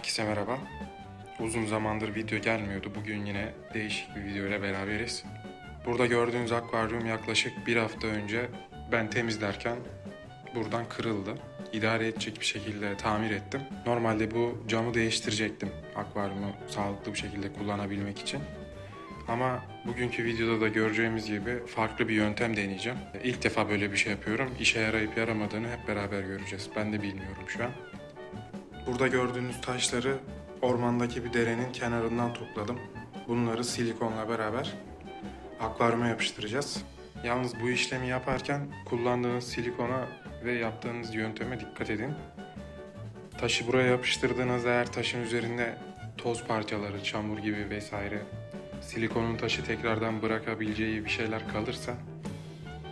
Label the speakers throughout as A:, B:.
A: Herkese merhaba. Uzun zamandır video gelmiyordu. Bugün yine değişik bir video ile beraberiz. Burada gördüğünüz akvaryum yaklaşık bir hafta önce ben temizlerken buradan kırıldı. İdare edecek bir şekilde tamir ettim. Normalde bu camı değiştirecektim akvaryumu sağlıklı bir şekilde kullanabilmek için. Ama bugünkü videoda da göreceğimiz gibi farklı bir yöntem deneyeceğim. İlk defa böyle bir şey yapıyorum. İşe yarayıp yaramadığını hep beraber göreceğiz. Ben de bilmiyorum şu an. Burada gördüğünüz taşları ormandaki bir derenin kenarından topladım. Bunları silikonla beraber akvaryuma yapıştıracağız. Yalnız bu işlemi yaparken kullandığınız silikona ve yaptığınız yönteme dikkat edin. Taşı buraya yapıştırdığınızda eğer taşın üzerinde toz parçaları, çamur gibi vesaire silikonun taşı tekrardan bırakabileceği bir şeyler kalırsa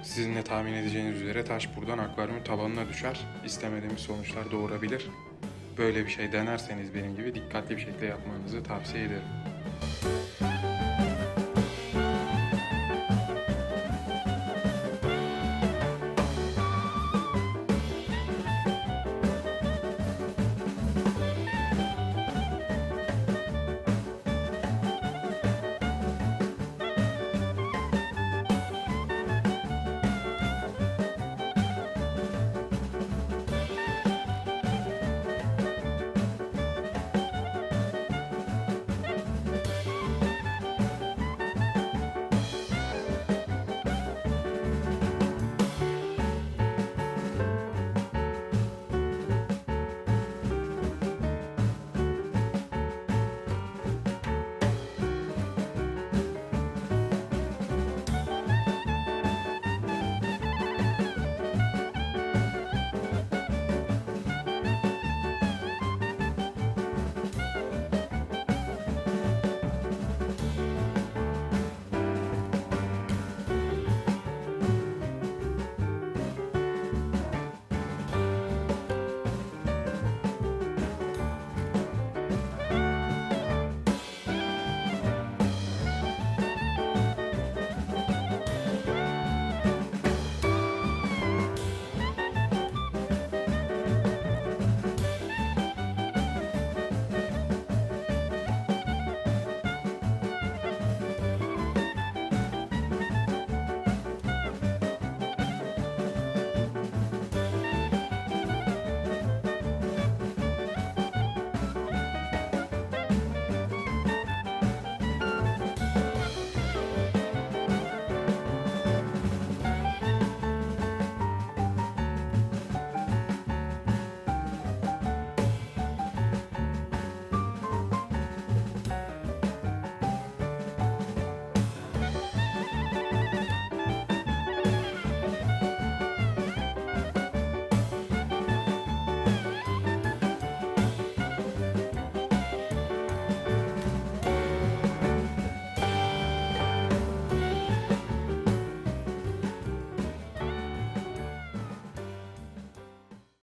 A: sizin de tahmin edeceğiniz üzere taş buradan akvaryumun tabanına düşer. İstemediğimiz sonuçlar doğurabilir. Böyle bir şey denerseniz benim gibi dikkatli bir şekilde yapmanızı tavsiye ederim.